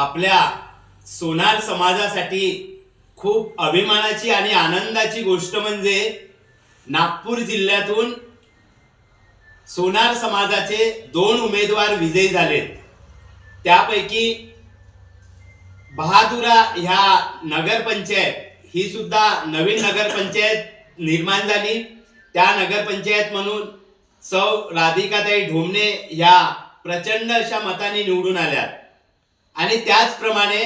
आपल्या सोनार समाजासाठी खूप अभिमानाची आणि आनंदाची गोष्ट म्हणजे नागपूर जिल्ह्यातून सोनार समाजाचे दोन उमेदवार विजयी झालेत. त्यापैकी बहादुरा ह्या नगरपंचायत ही सुद्धा नवीन नगरपंचायत निर्माण झाली. त्या नगरपंचायत म्हणून सौ राधिकाताई ढोमणे ह्या प्रचंड अशा मताने निवडून आल्या आणि त्याचप्रमाणे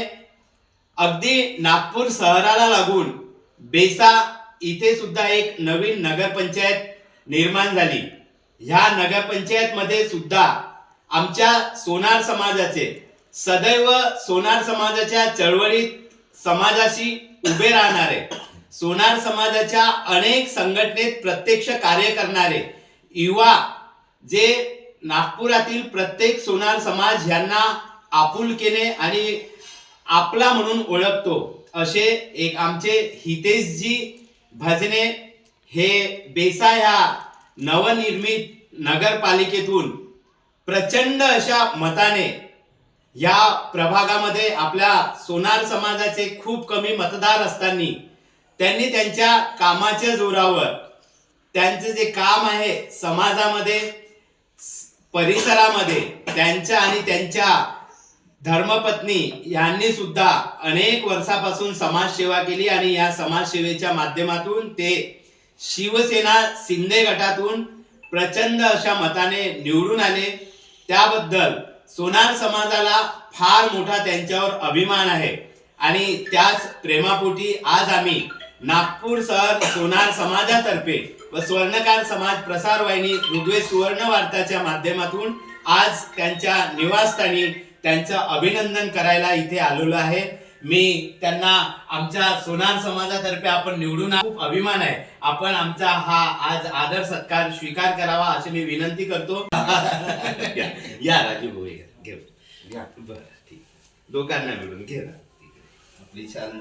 अगदी नागपूर शहराला लागून बेसा इथे सुद्धा एक नवीन नगरपंचायत निर्माण झाली. ह्या नगरपंचायतमध्ये सुद्धा आमच्या सोनार समाजाचे सदैव सोनार समाजाच्या चळवळीत समाजाशी उभे राहणारे सोनार समाजाच्या अनेक संघटनेत प्रत्यक्ष कार्य करणारे युवा जे नागपुरातील प्रत्येक सोनार समाज यांना आपुलकेने आणि आपला म्हणून ओळखतो. असे एक आमचे हितेशजी भजने हे बेसा ह्या नवनिर्मित नगरपालिकेतून प्रचंड अशा मताने या प्रभागामध्ये आपल्या सोनार समाजाचे खूप कमी मतदार असताना त्यांनी त्यांच्या कामाच्या जोरावर त्यांचं जे काम आहे समाजामध्ये परिसरामध्ये त्यांच्या आणि त्यांच्या धर्मपत्नी यांनी सुद्धा अनेक वर्षापासून समाजसेवा केली आणि या समाजसेवेच्या माध्यमातून ते शिवसेना शिंदे गटातून प्रचंड अशा मताने निवडून आले. त्याबद्दल सोनार समाजाला फार मोठा त्यांच्यावर अभिमान आहे. आणि त्याच प्रेमापोटी आज आम्ही नागपूर शहर सोनार समाजातर्फे व स्वर्णकार समाज प्रसार वाहिनी ऋग्वेद सुवर्ण वार्ताच्या माध्यमातून आज त्यांच्या निवासस्थानी त्यांचं अभिनंदन करायला इथे आलेलो आहे. मी त्यांना आमच्या सोनार समाजातर्फे आपण निवडून खूप अभिमान आहे. आपण आमचा हा आज आदर सत्कार स्वीकार करावा अशी मी विनंती करतो. या या राजीव भाऊ या, घेऊ. बरं ठीक. दोघांना मिळून घे ना. आपली छान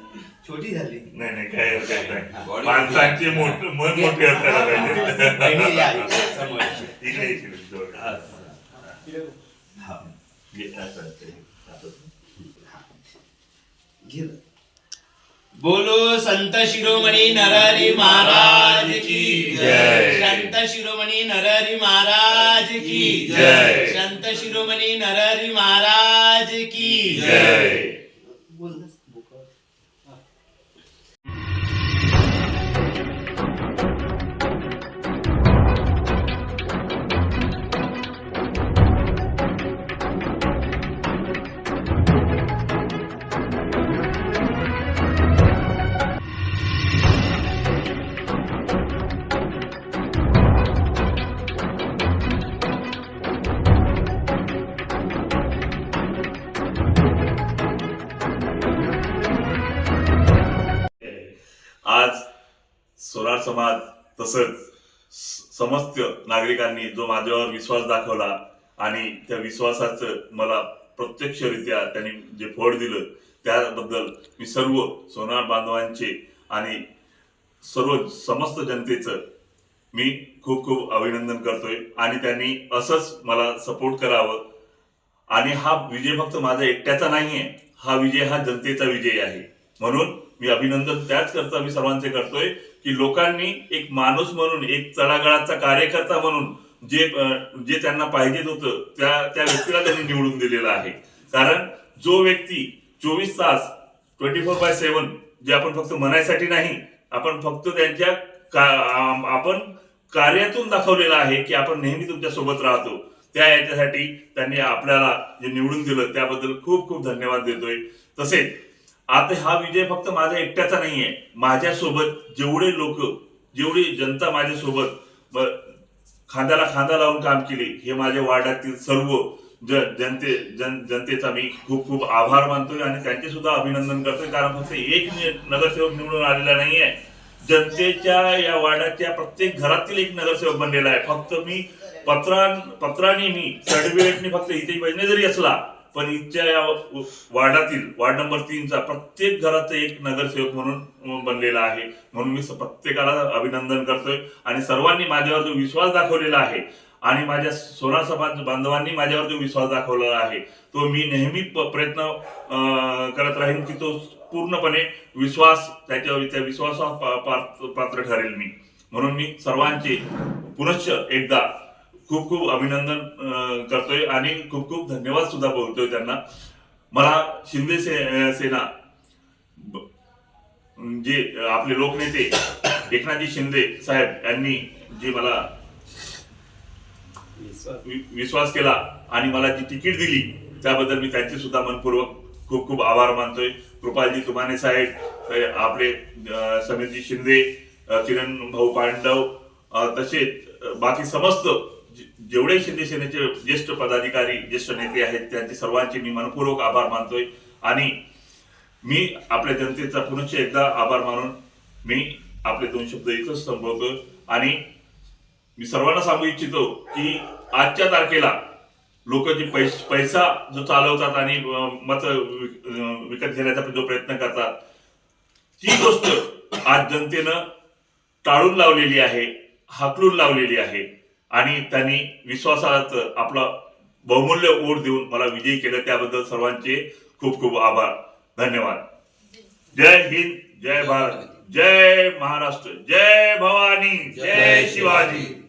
छोटी झाली. नाही नाही काय हरकत नाही माणसांचे मोठ मन मोठे असायला बहिणी या, पाहिजे. इकडे समोर. इकडे इकडे जवळ. हा. ना. बोलो संत शिरोमणी नरहरी महाराज की जय. संत शिरोमणी नरहरी महाराज की जय. संत शिरोमणी नरहरी महाराज की जय आज सोनार समाज तसंच समस्त नागरिकांनी जो माझ्यावर विश्वास दाखवला आणि त्या विश्वासाचं मला प्रत्यक्षरित्या त्यांनी जे फळ दिलं त्याबद्दल मी सर्व सोनार बांधवांचे आणि सर्व समस्त जनतेचं मी खूप खूप अभिनंदन करतोय. आणि त्यांनी असंच मला सपोर्ट करावं. आणि हा विजय फक्त माझा एकट्याचा नाही आहे हा विजय हा जनतेचा विजय आहे. म्हणून मी अभिनंदन त्याच करता मी सर्वांचे करतोय की लोकांनी एक माणूस म्हणून एक चढागळाचा कार्यकर्ता म्हणून जे जे त्यांना पाहिजे होतं त्या त्या व्यक्तीला त्यांनी निवडून दिलेलं आहे. कारण जो व्यक्ती चोवीस तास ट्वेंटी फोर बाय सेव्हन जे आपण फक्त म्हणायसाठी नाही आपण फक्त त्यांच्या का- आपण कार्यातून दाखवलेलं आहे की आपण नेहमी तुमच्यासोबत राहतो. त्या याच्यासाठी त्यांनी आपल्याला जे निवडून दिलं त्याबद्दल खूप खूप धन्यवाद देतोय. तसेच आता हा विजय फक्त माझा एकट्याचा नाहीये. माझ्यासोबत जेवढे लोक जेवढी जनता माझ्यासोबत खांद्याला खांदा लावून काम केले हे माझ्या वार्डातील सर्व जनते जन जनतेचा मी खूप खूप आभार मानतोय आणि त्यांचे सुद्धा अभिनंदन करतोय. कारण फक्त एक नगरसेवक निवडून आलेला नाहीये. जनतेच्या या वार्डाच्या प्रत्येक घरातील एक नगरसेवक बनलेला आहे. फक्त मी पत्रां पत्राने मी सर्टिफिकेटने फक्त इथे पाहिजे जरी असला पण इथच्या या वार्डातील वार्ड नंबर तीनचा प्रत्येक घराचा एक नगरसेवक म्हणून बनलेला आहे. म्हणून मी प्रत्येकाला अभिनंदन करतोय. आणि सर्वांनी माझ्यावर जो विश्वास दाखवलेला आहे आणि माझ्या सोनार समाज बांधवांनी माझ्यावर जो विश्वास दाखवलेला आहे तो मी नेहमी प्रयत्न अं, करत राहीन की तो पूर्णपणे विश्वास त्याच्यावर त्या विश्वासा पात्र ठरेल मी. म्हणून मी सर्वांचे पुनश्च एकदा खूप खूप अभिनंदन करतोय आणि खूप खूप धन्यवाद सुद्धा बोलतोय त्यांना. मला शिंदे से- सेना जे आपले लोकनेते एकनाथजी शिंदे साहेब यांनी जे मला वि- विश्वास केला आणि मला जी तिकीट दिली त्याबद्दल मी त्यांचे सुद्धा मनपूर्वक खूप खूप आभार मानतोय. कृपालजी तुमाने साहेब आपले समीरजी शिंदे किरण भाऊ पांडव तसेच बाकी समस्त जेवढे शिंदे सेनेचे ज्येष्ठ पदाधिकारी ज्येष्ठ नेते आहेत त्यांचे सर्वांचे मी मनपूर्वक आभार मानतोय. आणि मी आपल्या जनतेचा पुनश्च एकदा आभार मानून मी आपले दोन शब्द इथंच संपवतोय. आणि मी सर्वांना सांगू इच्छितो की आजच्या तारखेला लोक जे पैस पैसा जो चालवतात आणि मत विकत घेण्याचा जो प्रयत्न करतात ती गोष्ट आज जनतेनं टाळून लावलेली आहे हाकलून लावलेली आहे. आणि त्यांनी विश्वासात आपला बहुमूल्य वोट देऊन मला विजयी केलं त्याबद्दल सर्वांचे खूप खूप आभार. धन्यवाद. जय हिंद जय भारत जय महाराष्ट्र जय भवानी जय शिवाजी.